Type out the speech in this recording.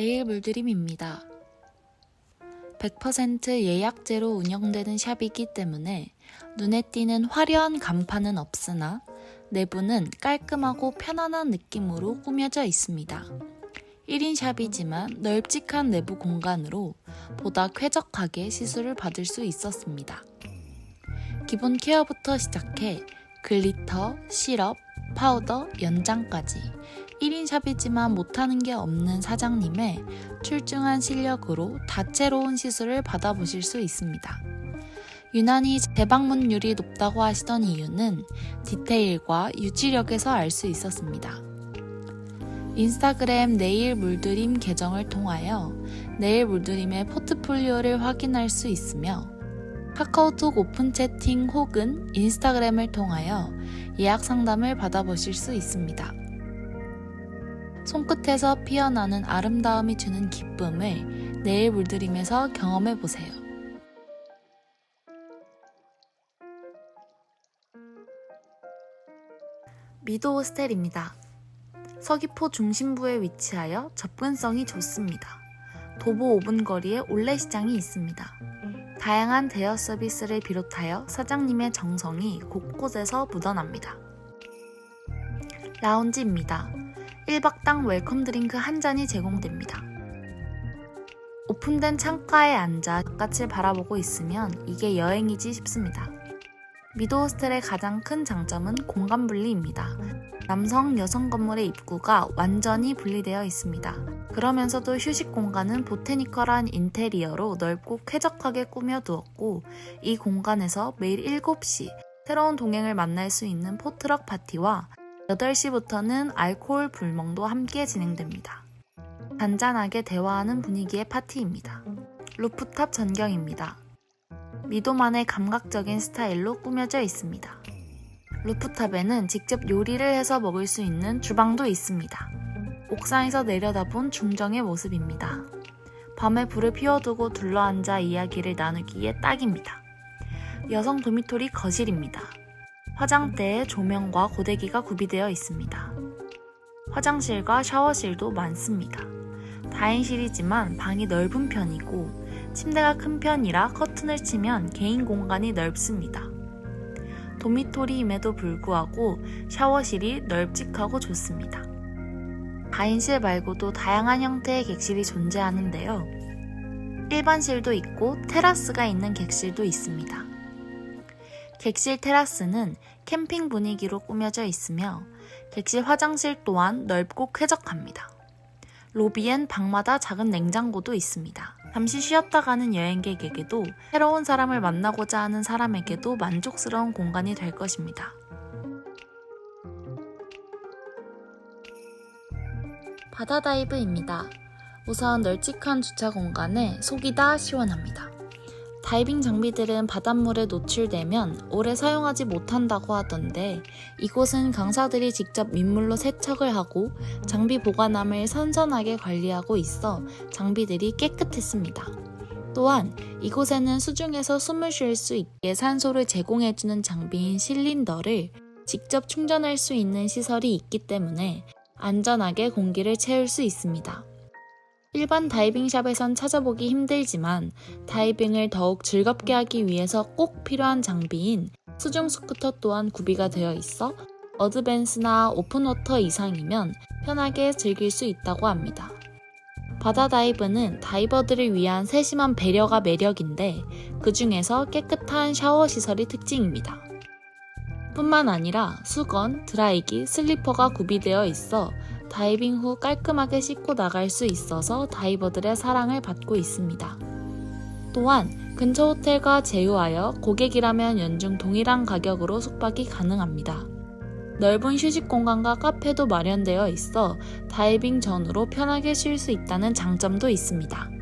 내일 물드림입니다. 100% 예약제로 운영되는 샵이기 때문에 눈에 띄는 화려한 간판은 없으나 내부는 깔끔하고 편안한 느낌으로 꾸며져 있습니다. 1인 샵이지만 널찍한 내부 공간으로 보다 쾌적하게 시술을 받을 수 있었습니다. 기본 케어부터 시작해 글리터, 시럽, 파우더, 연장까지 1인 샵이지만 못하는 게 없는 사장님의 출중한 실력으로 다채로운 시술을 받아보실 수 있습니다. 유난히 재방문율이 높다고 하시던 이유는 디테일과 유지력에서 알 수 있었습니다. 인스타그램 네일 물드림 계정을 통하여 네일 물드림의 포트폴리오를 확인할 수 있으며 카카오톡 오픈 채팅 혹은 인스타그램을 통하여 예약 상담을 받아보실 수 있습니다. 손끝에서 피어나는 아름다움이 주는 기쁨을 네일 물드림에서 경험해 보세요. 미도 호스텔입니다. 서귀포 중심부에 위치하여 접근성이 좋습니다. 도보 5분 거리에 올레시장이 있습니다. 다양한 대여 서비스를 비롯하여 사장님의 정성이 곳곳에서 묻어납니다. 라운지입니다. 1박당 웰컴 드링크 한 잔이 제공됩니다. 오픈된 창가에 앉아 바깥을 바라보고 있으면 이게 여행이지 싶습니다. 미도 호스텔의 가장 큰 장점은 공간 분리입니다. 남성, 여성 건물의 입구가 완전히 분리되어 있습니다. 그러면서도 휴식 공간은 보테니컬한 인테리어로 넓고 쾌적하게 꾸며두었고 이 공간에서 매일 7시 새로운 동행을 만날 수 있는 포트럭 파티와 8시부터는 알코올 불멍도 함께 진행됩니다. 잔잔하게 대화하는 분위기의 파티입니다. 루프탑 전경입니다. 미도만의 감각적인 스타일로 꾸며져 있습니다. 루프탑에는 직접 요리를 해서 먹을 수 있는 주방도 있습니다. 옥상에서 내려다본 중정의 모습입니다. 밤에 불을 피워두고 둘러앉아 이야기를 나누기에 딱입니다. 여성 도미토리 거실입니다. 화장대에 조명과 고데기가 구비되어 있습니다. 화장실과 샤워실도 많습니다. 다인실이지만 방이 넓은 편이고 침대가 큰 편이라 커튼을 치면 개인 공간이 넓습니다. 도미토리임에도 불구하고 샤워실이 널찍하고 좋습니다. 다인실 말고도 다양한 형태의 객실이 존재하는데요. 일반실도 있고 테라스가 있는 객실도 있습니다. 객실 테라스는 캠핑 분위기로 꾸며져 있으며 객실 화장실 또한 넓고 쾌적합니다. 로비엔 방마다 작은 냉장고도 있습니다. 잠시 쉬었다 가는 여행객에게도 새로운 사람을 만나고자 하는 사람에게도 만족스러운 공간이 될 것입니다. 바다 다이브입니다. 우선 널찍한 주차 공간에 속이 다 시원합니다. 다이빙 장비들은 바닷물에 노출되면 오래 사용하지 못한다고 하던데 이곳은 강사들이 직접 민물로 세척을 하고 장비 보관함을 선선하게 관리하고 있어 장비들이 깨끗했습니다. 또한 이곳에는 수중에서 숨을 쉴 수 있게 산소를 제공해주는 장비인 실린더를 직접 충전할 수 있는 시설이 있기 때문에 안전하게 공기를 채울 수 있습니다. 일반 다이빙샵에선 찾아보기 힘들지만 다이빙을 더욱 즐겁게 하기 위해서 꼭 필요한 장비인 수중 스쿠터 또한 구비가 되어 있어 어드밴스나 오픈워터 이상이면 편하게 즐길 수 있다고 합니다. 바다 다이브는 다이버들을 위한 세심한 배려가 매력인데 그 중에서 깨끗한 샤워 시설이 특징입니다. 뿐만 아니라 수건, 드라이기, 슬리퍼가 구비되어 있어 다이빙 후 깔끔하게 씻고 나갈 수 있어서 다이버들의 사랑을 받고 있습니다. 또한 근처 호텔과 제휴하여 고객이라면 연중 동일한 가격으로 숙박이 가능합니다. 넓은 휴식 공간과 카페도 마련되어 있어 다이빙 전후로 편하게 쉴 수 있다는 장점도 있습니다.